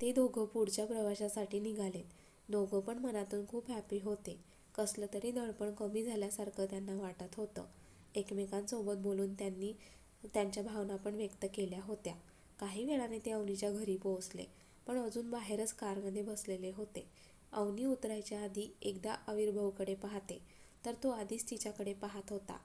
ते दोघं पुढच्या प्रवासासाठी निघालेत. दोघं पण मनातून खूप हॅपी होते. कसलं तरी दडपण कमी झाल्यासारखं त्यांना वाटत होतं. एकमेकांसोबत बोलून त्यांनी त्यांच्या भावना पण व्यक्त केल्या होत्या. काही वेळाने ते अवनीच्या घरी पोहोचले. पण अजून बाहेरच कारमध्ये बसलेले होते. अवनी उतरायच्या आधी एकदा अविर्भाऊकडे पाहते, तर तो आधीच तिच्याकडे पाहत होता.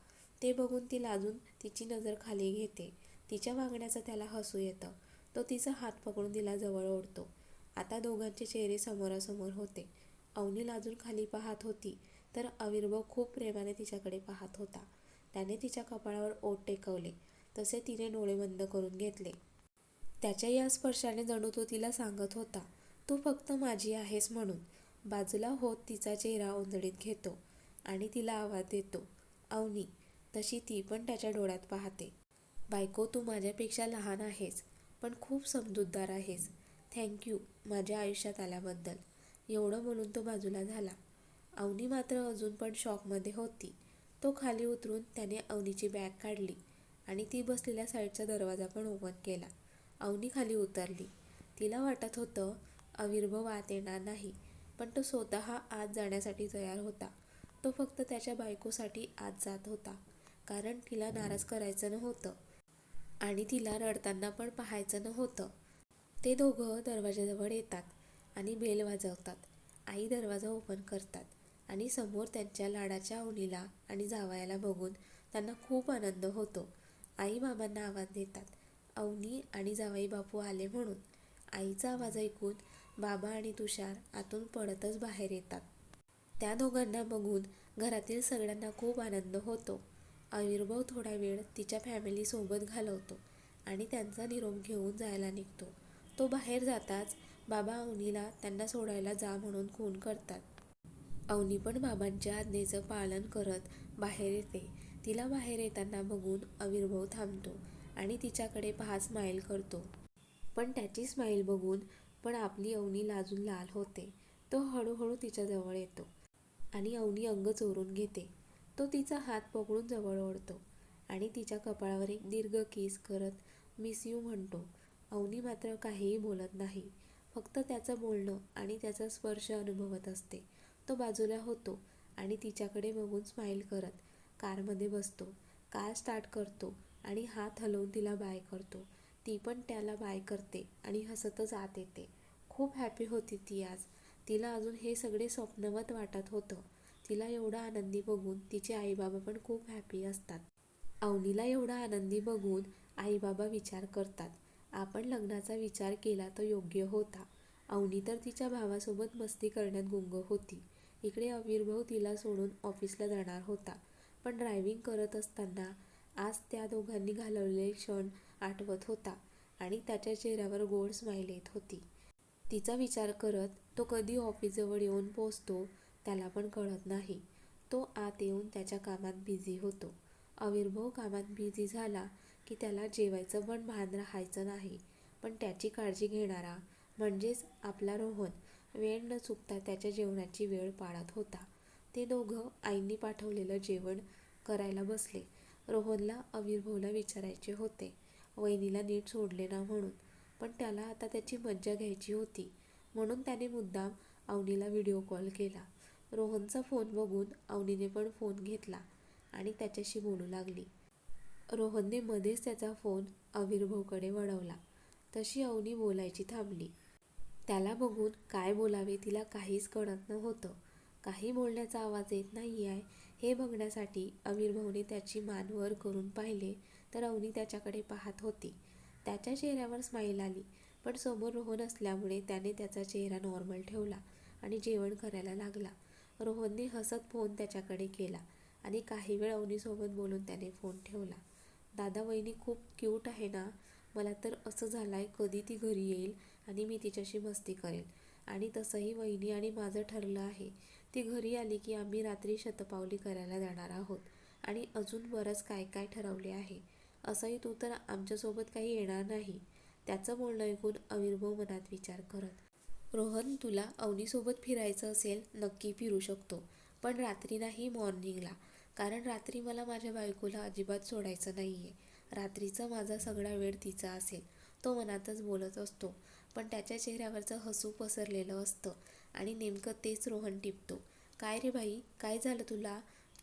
ते बघून ती लाजून तिची नजर खाली घेते. तिच्या वागण्याचं त्याला हसू येतं. तो तिचा हात पकडून तिला जवळ ओढतो. आता दोघांचे चेहरे समोरासमोर होते. अवनी लाजून खाली पाहत होती, तर अविर्भव खूप प्रेमाने तिच्याकडे पाहत होता. त्याने तिच्या कपाळावर ओठ टेकवले, तसे तिने डोळे बंद करून घेतले. त्याच्या या स्पर्शाने जणू तो तिला सांगत होता, तू फक्त माझी आहेस म्हणून. बाजूला होत तिचा चेहरा ओंजळीत घेतो आणि तिला आवाज देतो, अवनी. तशी ती पण त्याच्या डोळ्यात पाहते. बायको तू माझ्यापेक्षा लहान आहेस, पण खूप समजूतदार आहेस. थँक्यू माझ्या आयुष्यात आल्याबद्दल. एवढं बोलून तो बाजूला झाला. अवनी मात्र अजून पण शॉकमध्ये होती. तो खाली उतरून त्याने अवनीची बॅग काढली आणि ती बसलेल्या साईडचा दरवाजा पण ओपन केला. अवनी खाली उतरली. तिला वाटत होतं अविर्भव आत येणार नाही, पण तो स्वतः आत जाण्यासाठी तयार होता. तो फक्त त्याच्या बायकोसाठी आत जात होता, कारण तिला नाराज करायचं नव्हतं. आणि तिला रडताना पण पाहायचं नव्हतं. ते दोघं दरवाजाजवळ येतात आणि बेल वाजवतात. आई दरवाजा ओपन करतात आणि समोर त्यांच्या लाडाच्या आवणीला आणि जावयाला बघून त्यांना खूप आनंद होतो. आई बाबांना आवाज देतात, अवनी आणि जावाई बापू आले म्हणून. आईचा आवाज ऐकून बाबा आणि तुषार आतून पडतच बाहेर येतात. त्या दोघांना बघून घरातील सगळ्यांना खूप आनंद होतो. अविर्भाऊ थोडा वेळ तिच्या फॅमिलीसोबत घालवतो आणि त्यांचा निरोप घेऊन जायला निघतो. तो बाहेर जाताच बाबा अवनीला त्यांना सोडायला जा म्हणून खून करतात. अवनी पण बाबांच्या आज्ञेचं पालन करत बाहेर येते. तिला बाहेर येताना बघून अविर्भव थांबतो आणि तिच्याकडे पहा स्माईल करतो. पण त्याची स्माईल बघून पण आपली अवनी लाजून लाल होते. तो हळूहळू तिच्याजवळ येतो आणि अवनी अंग चोरून घेते. तो तिचा हात पकडून जवळ ओढतो आणि तिच्या कपाळावर एक दीर्घ केस करत मिस यू म्हणतो. अवनी मात्र काहीही बोलत नाही. फक्त त्याचं बोलणं आणि त्याचा स्पर्श अनुभवत असते. तो बाजूला होतो आणि तिच्याकडे बघून स्माईल करत कारमध्ये बसतो. कार स्टार्ट करतो आणि हात हलवून तिला बाय करतो. ती पण त्याला बाय करते आणि हसतच आत येते. खूप हॅपी होती ती आज. तिला अजून हे सगळे स्वप्नवत वाटत होतं. तिला एवढा आनंदी बघून तिचे आईबाबा पण खूप हॅपी असतात. अवनीला एवढा आनंदी बघून आईबाबा विचार करतात, आपण लग्नाचा विचार केला तर योग्य होता. अवनी तर तिच्या भावासोबत मस्ती करण्यात गुंग होती. इकडे अविर्भाऊ तिला सोडून ऑफिसला जाणार होता. पण ड्रायव्हिंग करत असताना आज त्या दोघांनी घालवलेले क्षण आठवत होता आणि त्याच्या चेहऱ्यावर गोड स्माईल येत होती. तिचा विचार करत तो कधी ऑफिसजवळ येऊन पोचतो त्याला पण कळत नाही. तो आत येऊन त्याच्या कामात बिझी होतो. अविर्भाऊ कामात बिझी झाला की त्याला जेवायचं पण भान राहायचं नाही. पण त्याची काळजी घेणारा म्हणजेच आपला रोहन वेळ न चुकता त्याच्या जेवणाची वेळ पाळत होता. ते दोघं आईंनी पाठवलेलं जेवण करायला बसले. रोहनला अविर्भवला विचारायचे होते, वहिनीला नीट सोडले ना म्हणून. पण त्याला आता त्याची मज्जा घ्यायची होती, म्हणून त्याने मुद्दाम अवनीला व्हिडिओ कॉल केला. रोहनचा फोन बघून अवनीने पण फोन घेतला आणि त्याच्याशी बोलू लागली. रोहनने मध्येच त्याचा फोन अविर्भवकडे वळवला. तशी अवनी बोलायची थांबली. त्याला बघून काय बोलावे तिला काहीच कळत नव्हतं. काही बोलण्याचा आवाज येत नाही आहे हे बघण्यासाठी अविर्भवने त्याची मान वर करून पाहिले तर अवनी त्याच्याकडे पाहत होती. त्याच्या चेहऱ्यावर स्माईल आली. पण समोर रोहन असल्यामुळे त्याने त्याचा चेहरा नॉर्मल ठेवला आणि जेवण करायला लागला. रोहनने हसत फोन त्याच्याकडे केला आणि काही वेळ अवनीसोबत बोलून त्याने फोन ठेवला. दादा वहिनी खूप क्यूट आहे ना. मला तर असं झालं आहे कधी ती घरी येईल आणि मी तिच्याशी मस्ती करेन. आणि तसंही वहिनी आणि माझं ठरलं आहे, ती घरी आली की आम्ही रात्री शतपावली करायला जाणार आहोत आणि अजून बरंच काय काय ठरवले आहे. असंही तू तर आमच्यासोबत काही येणार नाही. त्याचं बोलणं ऐकून अविर्भव मनात विचार करत. रोहन तुला अवनीसोबत फिरायचं असेल नक्की फिरू शकतो. पण रात्री नाही मॉर्निंगला. कारण रात्री मला माझ्या बायकोला अजिबात सोडायचं नाही आहे रात्रीचा माझा सगळा वेळ तिचा असेल. तो मनातच बोलत असतो. पण त्याच्या चेहऱ्यावरचं हसू पसरलेलं असतं आणि नेमकं तेच रोहन टिपतो काय रे बाई काय झालं तुला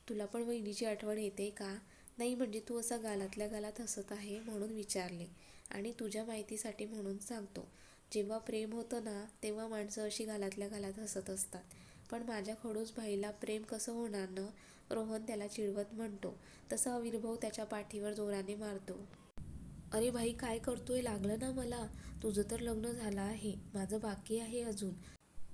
तुला पण वहिनीची आठवण येते का नाही म्हणजे तू असा गालातल्या गालात हसत आहे म्हणून विचारले आणि तुझ्या माहितीसाठी म्हणून सांगतो जेव्हा प्रेम होतं ना तेव्हा माणसं अशी घालातल्या घालात हसत असतात. पण माझ्या खडूस भाईला प्रेम कसं होणार न रोहन त्याला चिडवत म्हणतो. तसा अविर्भव त्याच्या पाठीवर जोराने मारतो. अरे भाई काय करतोय? लागलं ना मला? तुझं तर लग्न झालं आहे. माझं बाकी आहे अजून.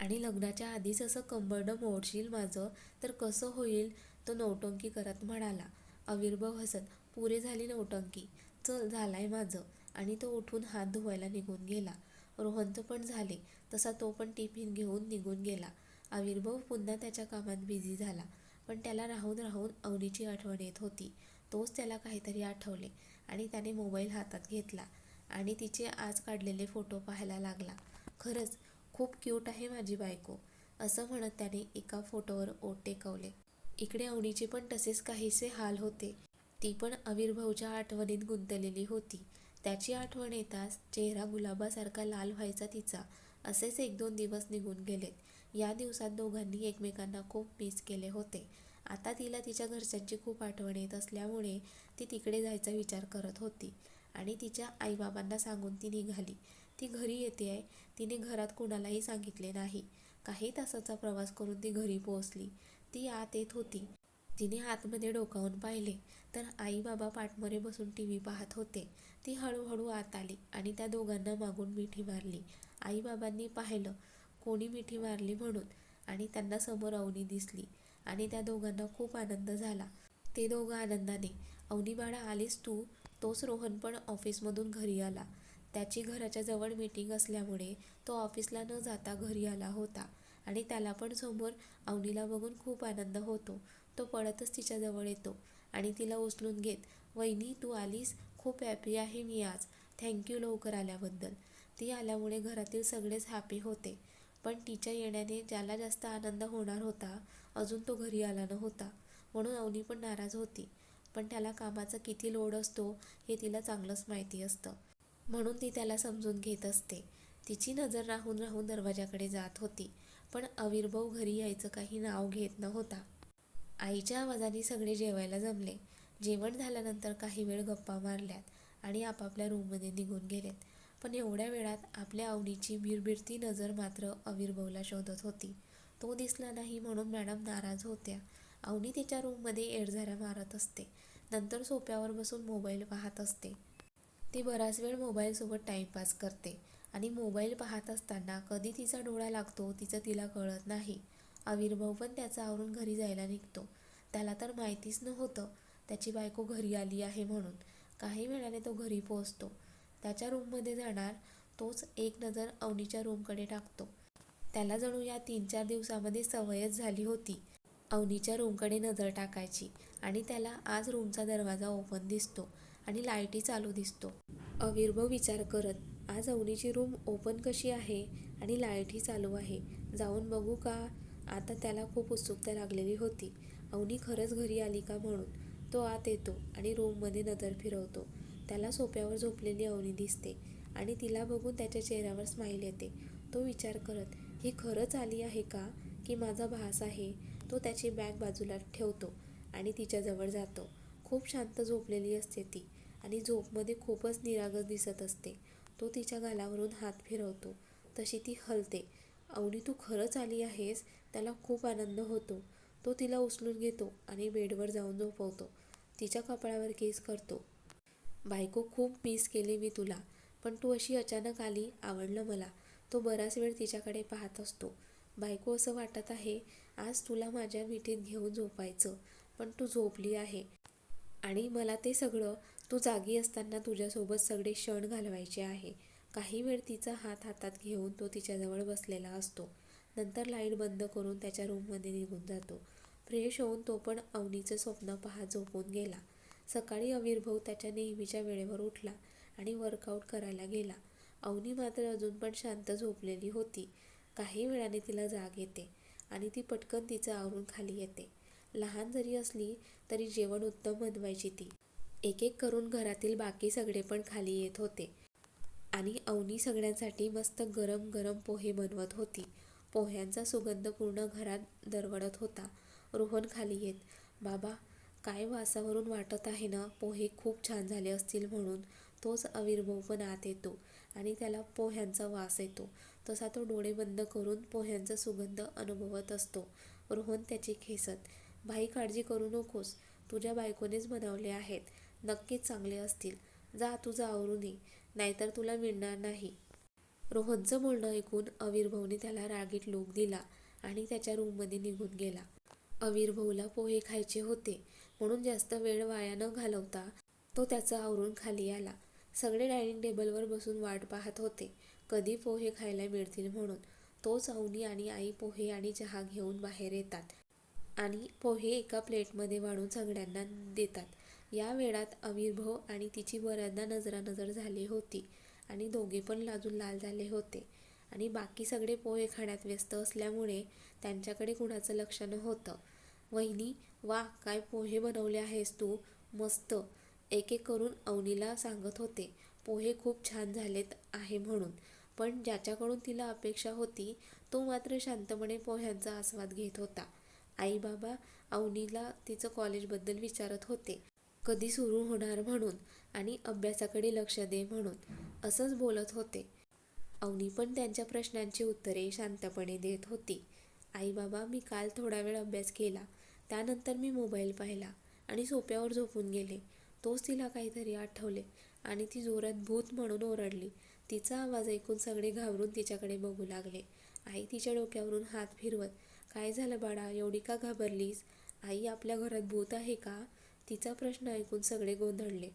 आणि लग्नाच्या आधीच असं कंबरडं मोडशील माझं तर कसं होईल? तो नौटंकी करत म्हणाला. अविर्भव हसत पुरे झाली नौटंकी. चल झालाय माझं. आणि तो उठून हात धुवायला निघून गेला. रोहनचं पण झाले. तसा तो पण टिफिन घेऊन निघून गेला. अविर्भाव पुन्हा त्याच्या कामात बिझी झाला. पण त्याला राहून राहून अवनीची आठवण येत होती. तोच त्याला काहीतरी आठवले आणि त्याने मोबाईल हातात घेतला आणि तिचे आज काढलेले फोटो पाहायला लागला. खरंच खूप क्यूट आहे माझी बायको असं म्हणत त्याने एका फोटोवर ओट टेकवले. इकडे अवनीचे पण तसेच काहीसे हाल होते. ती पण अविर्भवच्या आठवणीत गुंतलेली होती. त्याची आठवण येताच चेहरा गुलाबासारखा लाल व्हायचा तिचा. असेच एक दोन दिवस निघून गेलेत. या दिवसात दोघांनी एकमेकांना खूप मिस केले होते. आता तिला तिच्या घरच्यांची खूप आठवण येत असल्यामुळे ती तिकडे जायचा विचार करत होती आणि तिच्या आईबाबांना सांगून ती निघाली. ती घरी येते आहे. तिने घरात कोणालाही सांगितले नाही. काही तासाचा प्रवास करून ती घरी पोहोचली. ती आत येत होती. तिने आतमध्ये डोकावून पाहिले. तर आई बाबा पाठमोरे बसून टी व्ही पाहत होते. ती हळूहळू आत आली आणि त्या दोघांना मागून मिठी मारली. आईबाबांनी पाहिलं कोणी मिठी मारली म्हणून आणि त्यांना समोर अवनी दिसली आणि त्या दोघांना खूप आनंद झाला. ते दोघं आनंदाने अवनी बाळा आलीस तू? तोच रोहन पण ऑफिसमधून घरी आला. त्याची घराच्या जवळ मीटिंग असल्यामुळे तो ऑफिसला न जाता घरी आला होता आणि त्याला पण समोर अवनीला बघून खूप आनंद होतो. तो पळतच तिच्याजवळ येतो आणि तिला उचलून घेत वहिनी तू आलीस? खूप हॅपी आहे मी आज. थँक्यू लवकर आल्याबद्दल. ती आल्यामुळे घरातील सगळेच हॅपी होते. पण तिच्या येण्याने ज्याला जास्त आनंद होणार होता अजून तो घरी आला नव्हता. म्हणून अवनी पण नाराज होती. पण त्याला कामाचा किती लोड असतो हे तिला चांगलंच माहिती असतं. म्हणून ती त्याला समजून घेत असते. तिची नजर राहून राहून दरवाजाकडे जात होती. पण अविर्भव घरी यायचं काही नाव घेत नव्हता. आईच्या आवाजाने सगळे जेवायला जमले. जेवण झाल्यानंतर काही वेळ गप्पा मारल्यात आणि आपापल्या रूममध्ये निघून गेलेत. पण एवढ्या वेळात आपल्या आवडीची बिरबिरती नजर मात्र अविर्भवला शोधत होती. तो दिसला नाही म्हणून मॅडम नाराज होत्या. अवनी तिच्या रूममध्ये एडझाऱ्या मारत असते. नंतर सोप्यावर बसून मोबाईल पाहत असते. ती बराच वेळ मोबाईलसोबत टाईमपास करते आणि मोबाईल पाहत असताना कधी तिचा डोळा लागतो तिचं तिला कळत नाही. आविर्भाव पण त्याचं आवरून घरी जायला निघतो. त्याला तर माहितीच नव्हतं. त्याची बायको घरी आली आहे म्हणून. काही वेळाने तो घरी पोहोचतो. त्याच्या रूममध्ये जाणार तोच एक नजर अवनीच्या रूमकडे टाकतो. त्याला जणू या तीन चार दिवसामध्ये सवयच झाली होती. अवनीच्या रूमकडे नजर टाकायची आणि त्याला आज रूमचा दरवाजा ओपन दिसतो आणि लाईटही चालू दिसतो. अविर्भव विचार करत आज अवनीची रूम ओपन कशी आहे आणि लाईटही चालू आहे? जाऊन बघू का? आता त्याला खूप उत्सुकता लागलेली होती. अवनी खरंच घरी आली का म्हणून तो आत येतो आणि रूममध्ये नजर फिरवतो. त्याला सोप्यावर झोपलेली अवनी दिसते आणि तिला बघून त्याच्या चेहऱ्यावर स्माईल येते. तो विचार करत ही खरंच आली आहे का? की माझा भास आहे तो त्याची बॅग बाजूला ठेवतो आणि तिच्याजवळ जातो. खूप शांत झोपलेली असते ती आणि झोपमध्ये खूपच निरागस दिसत असते. तो तिच्या गालावरून हात फिरवतो. तशी ती हलते. अवनी तू खरंच आली आहेस? त्याला खूप आनंद होतो. तो तिला उचलून घेतो आणि बेडवर जाऊन झोपवतो. तिच्या कपाळावर केस करतो. बायको खूप मिस केली मी तुला पण तू अशी अचानक आली आवडलं मला तो बराच वेळ तिच्याकडे पाहत असतो. बायको असं वाटत आहे आज तुला माझ्या मिठीत घेऊन झोपायचं पण तू झोपली आहे. आणि मला ते सगळं तू जागी असताना तुझ्यासोबत सगळे क्षण घालवायचे आहे. काही वेळ तिचा हात हातात घेऊन तो तिच्याजवळ बसलेला असतो. नंतर लाइट बंद करून त्याच्या रूममध्ये निघून जातो. फ्रेश होऊन तो पण अवनीचं स्वप्न पाहत झोपून गेला. सकाळी अविर्भाव त्याच्या नेहमीच्या वेळेवर उठला आणि वर्कआउट करायला गेला. अवनी मात्र अजून पण शांत झोपलेली होती. काही वेळाने तिला जाग येते आणि ती पटकन तिचं आवरून खाली येते. लहान जरी असली तरी जेवण उत्तम बनवायची ती. एक एक करून घरातील बाकी सगळे पण खाली येत होते आणि अवनी सगळ्यांसाठी मस्त गरम गरम पोहे बनवत होती. पोह्यांचा सुगंध पूर्ण घरात दरवळत होता. रोहन खाली येत बाबा काय वासावरून वाटत आहे ना पोहे खूप छान झाले असतील म्हणून. तोच आविर्भाव पण आत येतो आणि त्याला पोह्यांचा वास येतो. तसा तो डोळे बंद करून पोह्यांचा सुगंध अनुभवत असतो. रोहन त्याची खेसत भाई काळजी करू नकोस. तुझ्या बायकोनेच बनवले आहेत. नक्कीच चांगले असतील. जा तुझं आवरून ये. नाहीतर तुला मिळणार नाही. रोहनचं बोलणं ऐकून अविर्भवने त्याला रागीट लोक दिला आणि त्याच्या रूममध्ये निघून गेला. अविर्भवला पोहे खायचे होते म्हणून जास्त वेळ वाया न घालवता तो त्याचं आवरून खाली आला. सगळे डायनिंग टेबलवर बसून वाट पाहत होते कधी पोहे खायला मिळतील म्हणून. तोच अवनी आणि आई पोहे आणि चहा घेऊन बाहेर येतात आणि पोहे एका प्लेटमध्ये वाढून सगळ्यांना देतात. या वेळात अविर्भव आणि तिची बऱ्याचदा नजरानजर झाली होती. आणि दोघे पण लाजून लाल झाले होते. आणि बाकी सगळे पोहे खाण्यात व्यस्त असल्यामुळे त्यांच्याकडे कुणाचं लक्ष नव्हतं. वहिनी वा काय पोहे बनवले आहेस तू? मस्त. एक एक करून अवनीला सांगत होते पोहे खूप छान झालेत आहे म्हणून. पण ज्याच्याकडून तिला अपेक्षा होती तो मात्र शांतपणे पोह्यांचा आस्वाद घेत होता. आई बाबा अवनीला तिचं कॉलेजबद्दल विचारत होते कधी सुरू होणार म्हणून? आणि अभ्यासाकडे लक्ष दे म्हणून. असंच बोलत होते. अवनी पण त्यांच्या प्रश्नांची उत्तरे शांतपणे देत होती. आई बाबा मी काल थोडा वेळ अभ्यास केला. त्यानंतर मी मोबाईल पाहिला आणि सोप्यावर झोपून गेले. तोच तिला काहीतरी आठवले आणि ती जोरात भूत म्हणून ओरडली. तिचा आवाज ऐकून सगळे घाबरून तिच्याकडे बघू लागले. आई तिच्या डोक्यावरून हात फिरवत काय झालं बाळा एवढी का घाबरलीस? आई आपल्या घरात भूत आहे का? तिचा प्रश्न ऐकून सगळे गोंधळले.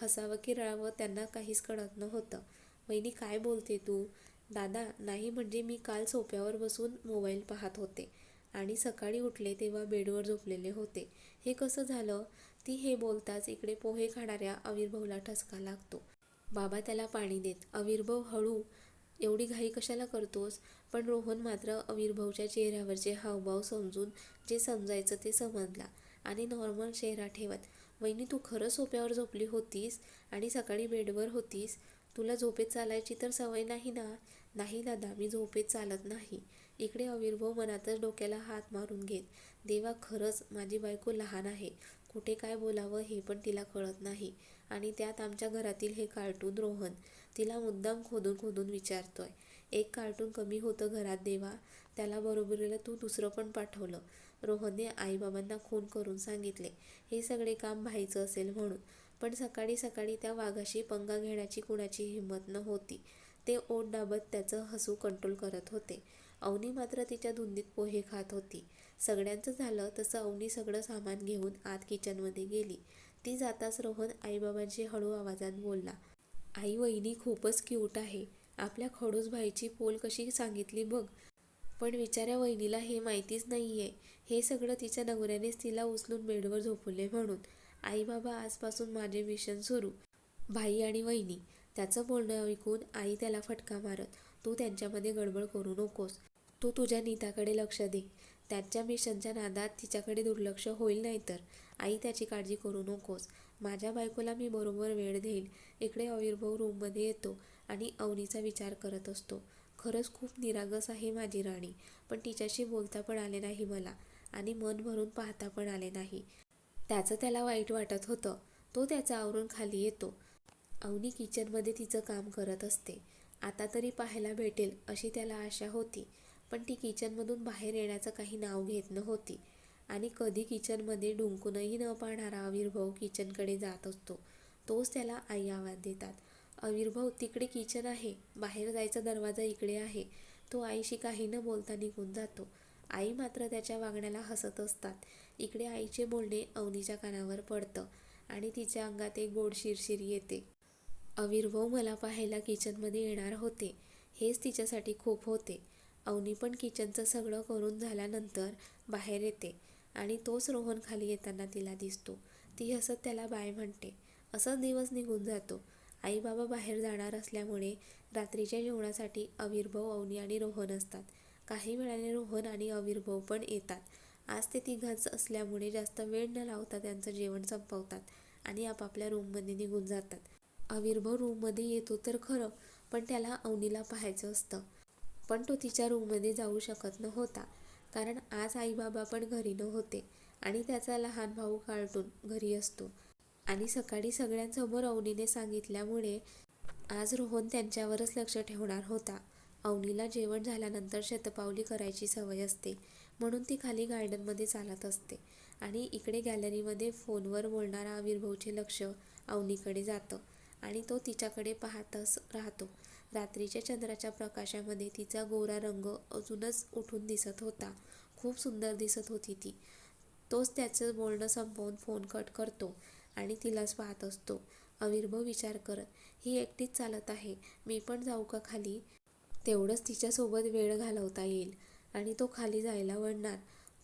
हसावं की रडावं त्यांना काहीच कळत नव्हतं. वहिनी काय बोलते तू? दादा नाही म्हणजे मी काल सोप्यावर बसून मोबाईल पाहत होते आणि सकाळी उठले तेव्हा बेडवर झोपलेले होते. हे कसं झालं? ती हे बोलताच इकडे पोहे खाणाऱ्या अविर्भवला ठसका लागतो. बाबा त्याला पाणी देत. अविर्भव हळू. एवढी घाई कशाला करतोस पण रोहन मात्र अविर्भवच्या चेहऱ्यावरचे हावभाव समजून जे समजायचं ते समजला आणि नॉर्मल चेहरा ठेवत वहिनी तू खरं सोप्यावर झोपली होतीस आणि सकाळी बेडवर होतीस. तुला झोपेत चालायची तर सवय नाही ना? नाही दादा मी झोपेत चालत नाही. इकडे अविर्भव मनातच डोक्याला हात मारून घेत देवा खरंच माझी बायको लहान आहे. कुठे काय बोलावं हे पण तिला कळत नाही. आणि त्यात आमच्या घरातील हे कार्टून रोहन तिला मुद्दाम खोदून खोदून विचारतोय. एक कार्टून कमी होतं घरात देवा त्याला बरोबरीला तू दुसरं पण पाठवलं. रोहनने आईबाबांना खून करून सांगितले. हे सगळे काम व्हायचं असेल म्हणून. पण सकाळी सकाळी त्या वाघाशी पंगा घेण्याची कुणाची हिंमत नव्हती. ते ओट दाबत त्याचं हसू कंट्रोल करत होते. अवनी मात्र तिच्या धुंदीत पोहे खात होती. सगळ्यांचं झालं तसं अवनी सगळं सामान घेऊन आत किचनमध्ये गेली. ती जाताच रोहन आईबाबांशी हळू आवाजात बोलला आई वहिनी खूपच क्यूट आहे. आपल्या खडूस भाईची पोल कशी सांगितली बघ. पण विचाऱ्या वहिनीला हे माहितीच नाहीये. हे सगळं तिच्या नवऱ्यानेच तिला उचलून बेडवर झोपवले म्हणून. आई बाबा आजपासून माझे मिशन सुरू. भाई आणि वहिनी त्याचं बोलणं ऐकून आई त्याला फटका मारत तू त्यांच्यामध्ये गडबड करू नकोस. तू तुझ्या नीताकडे लक्ष दे. त्यांच्या मिशनच्या नादात तिच्याकडे दुर्लक्ष होईल नाही तर आई त्याची काळजी करू नकोस. माझ्या बायकोला मी बरोबर वेळ देईल. इकडे अविर्भाव रूममध्ये येतो आणि अवनीचा विचार करत असतो. खरंच खूप निरागस आहे माझी राणी पण तिच्याशी बोलता पण आले नाही मला. आणि मन भरून पाहता पण आले नाही. त्याचं त्याला वाईट वाटत होतं. तो त्याचं आवरून खाली येतो. अवनी किचनमध्ये तिचं काम करत असते. आता तरी पाहायला भेटेल अशी त्याला आशा होती. पण ती किचनमधून बाहेर येण्याचं काही नाव घेत नव्हती. आणि कधी किचनमध्ये डुंकूनही न पाहणारा अविर्भाव किचनकडे जात असतो. तोच त्याला आई आवाज देतात. अविर्भाव तिकडे किचन आहे. बाहेर जायचा दरवाजा इकडे आहे. तो आईशी काही न बोलता निघून जातो. आई मात्र त्याच्या वागण्याला हसत असतात. इकडे आईचे बोलणे अवनीच्या कानावर पडतं आणि तिच्या अंगात एक गोड शिरशिर येते. अविर्भव मला पाहायला किचनमध्ये येणार होते. हेच तिच्यासाठी खूप होते. अवनी पण किचनचं सगळं करून झाल्यानंतर बाहेर येते आणि तोच रोहन खाली येताना तिला दिसतो. ती हसत त्याला बाय म्हणते. असंच दिवस निघून जातो. आई बाबा बाहेर जाणार असल्यामुळे रात्रीच्या जेवणासाठी अविर्भव अवनी आणि रोहन असतात. काही वेळाने रोहन आणि अविर्भव पण येतात. आज ते तिघांच असल्यामुळे जास्त वेळ न लावता त्यांचं जेवण संपवतात आणि आपापल्या रूममध्ये निघून जातात. अविर्भव रूममध्ये येतो तर खरं पण त्याला अवनीला पाहायचं असतं. पण तो तिच्या रूममध्ये जाऊ शकत नव्हता कारण आज आईबाबा पण घरी नव्हते आणि त्याचा लहान भाऊ कार्टून घरी असतो. आणि सकाळी सगळ्यांसमोर अवनीने सांगितल्यामुळे आज रोहन त्यांच्यावरच लक्ष ठेवणार होता. अवनीला जेवण झाल्यानंतर शतपावली करायची सवय असते म्हणून ती खाली गार्डनमध्ये चालत असते आणि इकडे गॅलरीमध्ये फोनवर बोलणारा आविर्भवचे लक्ष अवनीकडे जातं आणि तो तिच्याकडे पाहतच राहतो. रात्रीच्या चंद्राच्या प्रकाशामध्ये तिचा गोरा रंग अजूनच उठून दिसत होता. खूप सुंदर दिसत होती ती. तोच त्याचं बोलणं संपवून फोन कट करतो आणि तिलाच पाहत असतो. अविर्भव विचार करत ही एकटीच चालत आहे. मी पण जाऊ का खाली? तेवढंच तिच्यासोबत वेळ घालवता येईल आणि तो खाली जायला वळणार.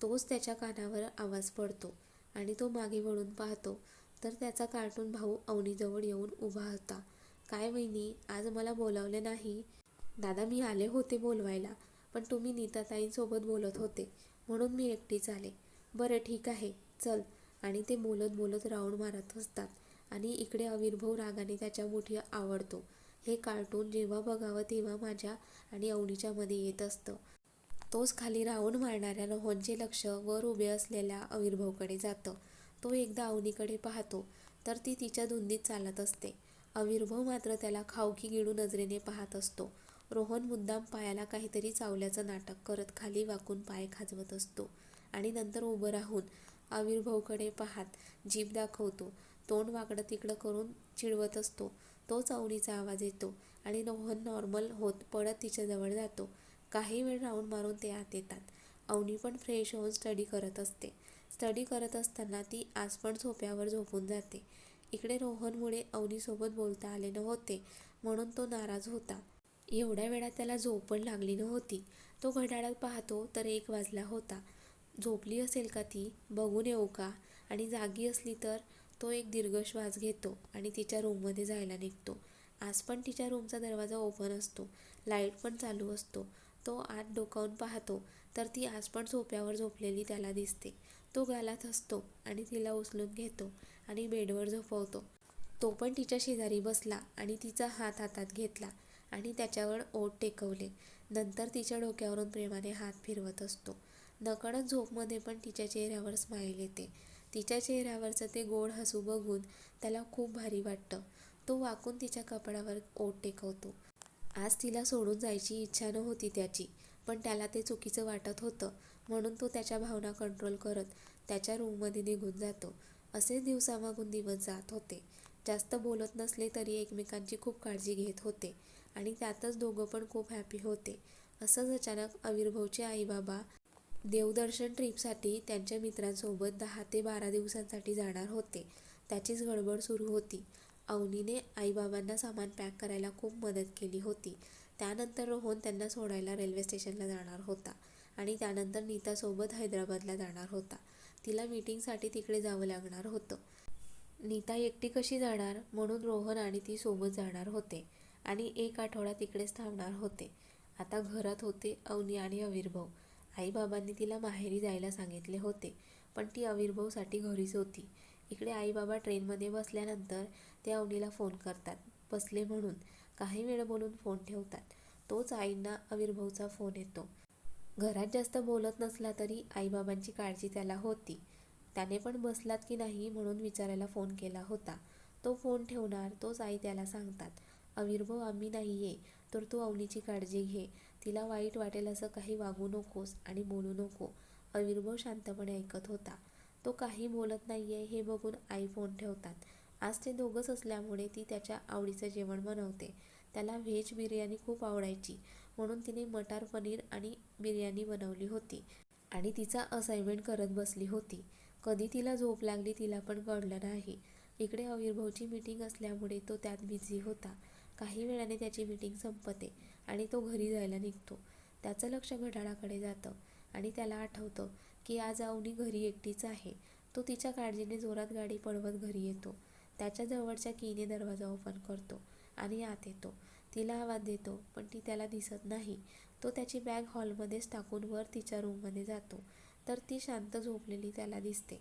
तोच त्याच्या कानावर आवाज पडतो आणि तो मागे वळून पाहतो. तर त्याचा कार्टून भाऊ अवनीजवळ येऊन उभा होता. काय वहिनी आज मला बोलावले नाही? दादा मी आले होते बोलवायला पण तुम्ही नीताताईंसोबत बोलत होते म्हणून मी एकटीच आले. बरं ठीक आहे चल. आणि ते बोलत बोलत राऊंड मारत असतात आणि इकडे अविर्भव रागाने त्याच्या मुठी आवडतो. हे कार्टून जेव्हा बघावं तेव्हा माझ्या आणि अवनीच्या मध्ये येत असतं. तोच खाली राऊंड मारणाऱ्या रोहनचे लक्ष वर उभे असलेल्या अविर्भवकडे जातं. तो एकदा अवनीकडे पाहतो तर ती तिच्या धुंदीत चालत असते. अविर्भव मात्र त्याला खावकी गिळू नजरेने पाहत असतो. रोहन मुद्दाम पायाला काहीतरी चावल्याचं नाटक करत खाली वाकून पाय खाजवत असतो आणि नंतर उभं राहून अविर्भवकडे पाहत जीभ दाखवतो. तोंड वाकडं तिकडं करून चिडवत असतो. तोच अवनीचा आवाज येतो आणि रोहन नॉर्मल होत पडत तिच्याजवळ जातो. काही वेळ राऊंड मारून ते आत येतात. अवनी पण फ्रेश होऊन स्टडी करत असते. स्टडी करत असताना ती आज पण सोप्यावर झोपून जाते. इकडे रोहनमुळे अवनीसोबत बोलता आले नव्हते म्हणून तो नाराज होता. एवढ्या वेळा त्याला झोप पण लागली नव्हती. तो घड्याळात पाहतो तर एक वाजला होता. झोपली असेल का ती? बघून येऊ का? आणि जागी असली तर? तो एक दीर्घ श्वास घेतो आणि तिच्या रूममध्ये जायला निघतो. आज पण तिच्या रूमचा दरवाजा ओपन असतो. लाइट पण चालू असतो. तो आत डोकावून पाहतो. तर ती आज पण सोप्यावर झोपलेली त्याला दिसते. तो गालात हसतो आणि तिला उचलून घेतो आणि बेडवर झोपवतो. तो पण तिच्या शेजारी बसला आणि तिचा हात हातात घेतला आणि त्याच्यावर ओठ टेकवले. नंतर तिच्या डोक्यावरून प्रेमाने हात फिरवत असतो. नकळत झोपमध्ये पण तिच्या चेहऱ्यावर स्माईल येते. तिच्या चेहऱ्यावरचं ते गोड हसू बघून त्याला खूप भारी वाटतं. तो वाकून तिच्या कपड्यावर ओट टेकवतो. आज तिला सोडून जायची इच्छा नव्हती त्याची पण त्याला ते चुकीचं वाटत होतं म्हणून तो त्याच्या भावना कंट्रोल करत त्याच्या रूममध्ये निघून जातो. असेच दिवसामागून दिवस जात होते. जास्त बोलत नसले तरी एकमेकांची खूप काळजी घेत होते आणि त्यातच दोघं पण खूप हॅपी होते. असंच अचानक अविर्भावचे आईबाबा देवदर्शन ट्रीपसाठी त्यांच्या मित्रांसोबत दहा ते बारा दिवसांसाठी जाणार होते. त्याचीच गडबड सुरू होती. अवनीने आईबाबांना सामान पॅक करायला खूप मदत केली होती. त्यानंतर रोहन त्यांना सोडायला रेल्वे स्टेशनला जाणार होता आणि त्यानंतर नीतासोबत हैदराबादला जाणार होता. तिला मीटिंगसाठी तिकडे जावं लागणार होतं. नीता एकटी कशी जाणार? म्हणून रोहन आणि ती सोबत जाणार होते आणि एक आठवडा तिकडेच थांबणार होते. आता घरात होते अवनी आणि अविर्भाव आईबाबांनी तिला माहेरी जायला सांगितले होते पण ती अविर्भवसाठी घरीच होती. इकडे आईबाबा ट्रेनमध्ये बसल्यानंतर ते अवनीला फोन करतात. बसले म्हणून काही वेळ बोलून फोन ठेवतात. तोच आईंना अविर्भवचा फोन येतो. घरात जास्त बोलत नसला तरी आईबाबांची काळजी त्याला होती. त्याने पण बसलात की नाही म्हणून विचारायला फोन केला होता. तो फोन ठेवणार तोच आई त्याला सांगतात. अविर्भव आम्ही नाही आहे तर तू अवनीची काळजी घे. तिला वाईट वाटेल असं काही वागू नकोस आणि बोलू नको अविर्भव शांतपणे ऐकत होता. तो काही बोलत नाहीये हे बघून आई फोन ठेवतात. आज ते दोघंच असल्यामुळे ती त्याच्या आवडीचं जेवण बनवते. त्याला व्हेज बिर्याणी खूप आवडायची म्हणून तिने मटार पनीर आणि बिर्याणी बनवली होती आणि तिचा असाइनमेंट करत बसली होती. कधी तिला झोप लागली तिला पण कळलं नाही. इकडे अविर्भवची मीटिंग असल्यामुळे तो त्यात बिझी होता. काही वेळाने त्याची मीटिंग संपते. आणि तो घरी जायला निघतो. त्याचं लक्ष घड्याळाकडे जातं आणि त्याला आठवतं की आज अवनी घरी एकटीच आहे. तो तिच्या काळजीने जोरात गाडी पळवत घरी येतो. त्याच्या जवळच्या कीने दरवाजा ओपन करतो आणि आत येतो. तिला आवाज देतो पण ती त्याला दिसत नाही. तो त्याची बॅग हॉलमध्येच टाकून वर तिच्या रूममध्ये जातो. तर ती शांत झोपलेली त्याला दिसते.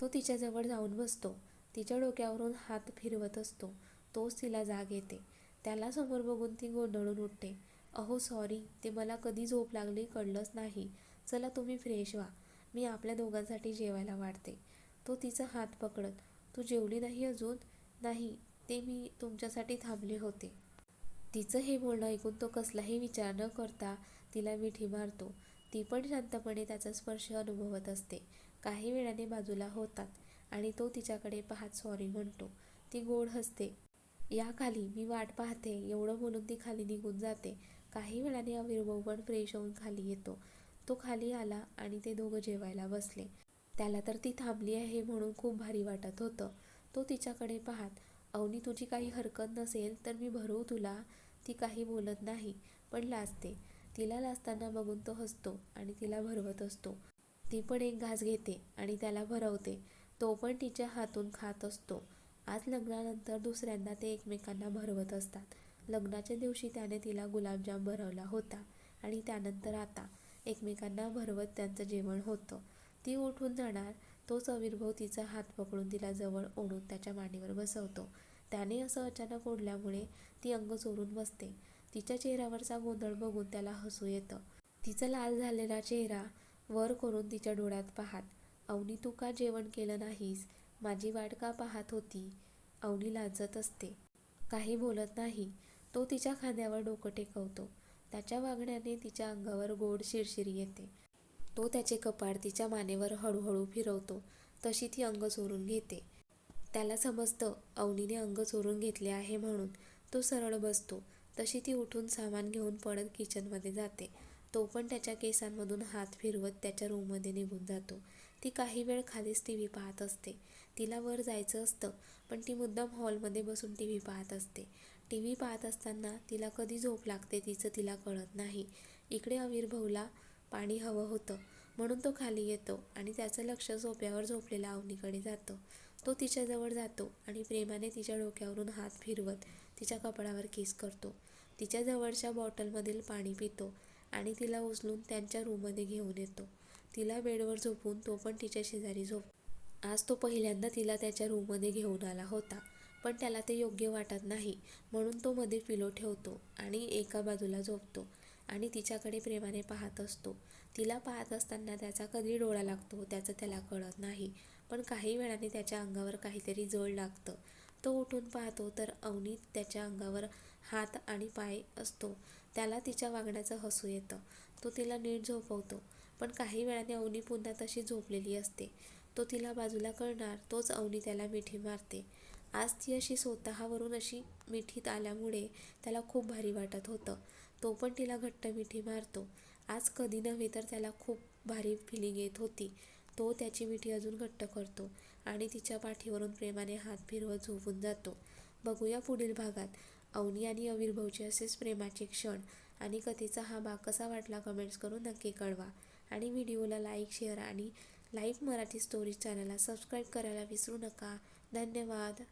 तो तिच्याजवळ जाऊन बसतो. तिच्या डोक्यावरून हात फिरवत असतो. तोच तिला जाग येते. त्याला समोर बघून ती गोंधळून उठते. अहो सॉरी ते मला कधी झोप लागली कळलंच नाही. चला तुम्ही फ्रेश व्हा. मी आपल्या दोघांसाठी जेवायला वाढते. तो तिचा हात पकडत तू जेवली नाही अजून? नाही ते मी तुमच्यासाठी थांबले होते. तिचं हे बोलणं ऐकून तो कसलाही विचार न करता तिला मिठी मारतो. ती पण शांतपणे त्याचा स्पर्श अनुभवत असते. काही वेळाने बाजूला होतात आणि तो तिच्याकडे पाहत सॉरी म्हणतो. ती गोड हसते. या खाली मी वाट पाहते एवढं बोलून ती खाली निघून जाते. काही वेळाने अविर्भाऊ पण फ्रेश होऊन खाली येतो. तो खाली आला आणि ते दोघं जेवायला बसले. त्याला तर ती थांबली आहे म्हणून खूप भारी वाटत होतं. तो तिच्याकडे पाहत अवनी तुझी काही हरकत नसेल तर मी भरवू तुला ती काही बोलत नाही पण लाजते. तिला लाजताना बघून तो हसतो आणि तिला भरवत असतो. ती पण एक घास घेते आणि त्याला भरवते. तो पण तिच्या हातून खात असतो. आज लग्नानंतर दुसऱ्यांदा ते एकमेकांना भरवत असतात. लग्नाच्या दिवशी त्याने तिला गुलाबजाम भरवला होता आणि त्यानंतर आता एकमेकांना भरवत त्यांचं जेवण होतं. ती उठून जाणार तोच अविर्भव तिचा हात पकडून तिला जवळ ओढून त्याच्या मांडीवर बसवतो. त्याने असं अचानक ओढल्यामुळे ती अंग चोरून बसते. तिच्या चेहऱ्यावरचा गोंधळ बघून त्याला हसू येतं. तिचा लाल झालेला चेहरा वर करून तिच्या डोळ्यात पाहात अवनी तू का जेवण केलं नाहीस? माझी वाट का पाहत होती? अवनी लाजत असते. काही बोलत नाही. तो तिच्या खांद्यावर डोकं टेकवतो. त्याच्या वागण्याने तिच्या अंगावर गोड शिरशिरी येते. तो त्याचे कपाळ तिच्या मानेवर हळूहळू फिरवतो. तशी ती अंग चोरून घेते. त्याला समजतं अवनीने अंग चोरून घेतले आहे म्हणून तो सरळ बसतो. तशी ती उठून सामान घेऊन पडत किचनमध्ये जाते. तो पण त्याच्या केसांमधून हात फिरवत त्याच्या रूममध्ये निघून जातो. ती काही वेळ खालीच टी व्ही पाहत असते. तिला वर जायचं असतं. पण ती मुद्दाम हॉलमध्ये बसून टी व्ही पाहत असते. टी व्ही पाहत असताना तिला कधी झोप लागते तिचं तिला कळत नाही. इकडे अविर्भवला पाणी हवं होतं. म्हणून तो खाली येतो आणि त्याचं लक्ष झोप्यावर झोपलेल्या अवनीकडे जातं. तो तिच्याजवळ जातो आणि प्रेमाने तिच्या डोक्यावरून हात फिरवत तिच्या कपडावर किस करतो. तिच्या जवळच्या बॉटलमधील पाणी पितो आणि तिला उचलून त्यांच्या रूममध्ये घेऊन येतो. तिला बेडवर झोपून तो पण तिच्या शेजारी झोप आज तो पहिल्यांदा तिला त्याच्या रूममध्ये घेऊन आला होता पण त्याला ते योग्य वाटत नाही म्हणून तो मध्ये पिलो ठेवतो आणि एका बाजूला झोपतो आणि तिच्याकडे प्रेमाने पाहत असतो. तिला पाहत असताना त्याचा कधी डोळा लागतो त्याचं त्याला कळत नाही पण काही वेळाने त्याच्या अंगावर काहीतरी जळ लागतं. तो उठून पाहतो तर अवनी त्याच्या अंगावर हात आणि पाय असतो. त्याला तिच्या वागण्याचं हसू येतं. तो तिला नीट झोपवतो पण काही वेळाने अवनी पुन्हा तशी झोपलेली असते. तो तिला बाजूला करणार तोच अवनी त्याला मिठी मारते. आज ती अशी स्वतःवरून अशी मिठीत आल्यामुळे त्याला खूप भारी वाटत होतं. तो पण तिला घट्ट मिठी मारतो. आज कधी नव्हे तर त्याला खूप भारी फिलिंग येत होती. तो त्याची मिठी अजून घट्ट करतो आणि तिच्या पाठीवरून प्रेमाने हात फिरवत झोपून जातो. बघूया पुढील भागात. अवनी आणि अविर्भवचे असेच प्रेमाचे क्षण आणि कथेचा हा भाग कसा वाटला कमेंट्स करून नक्की कळवा. आणि व्हिडिओला लाईक शेअर आणि लाईव्ह मराठी स्टोरीज चॅनलला सबस्क्राईब करायला विसरू नका. धन्यवाद.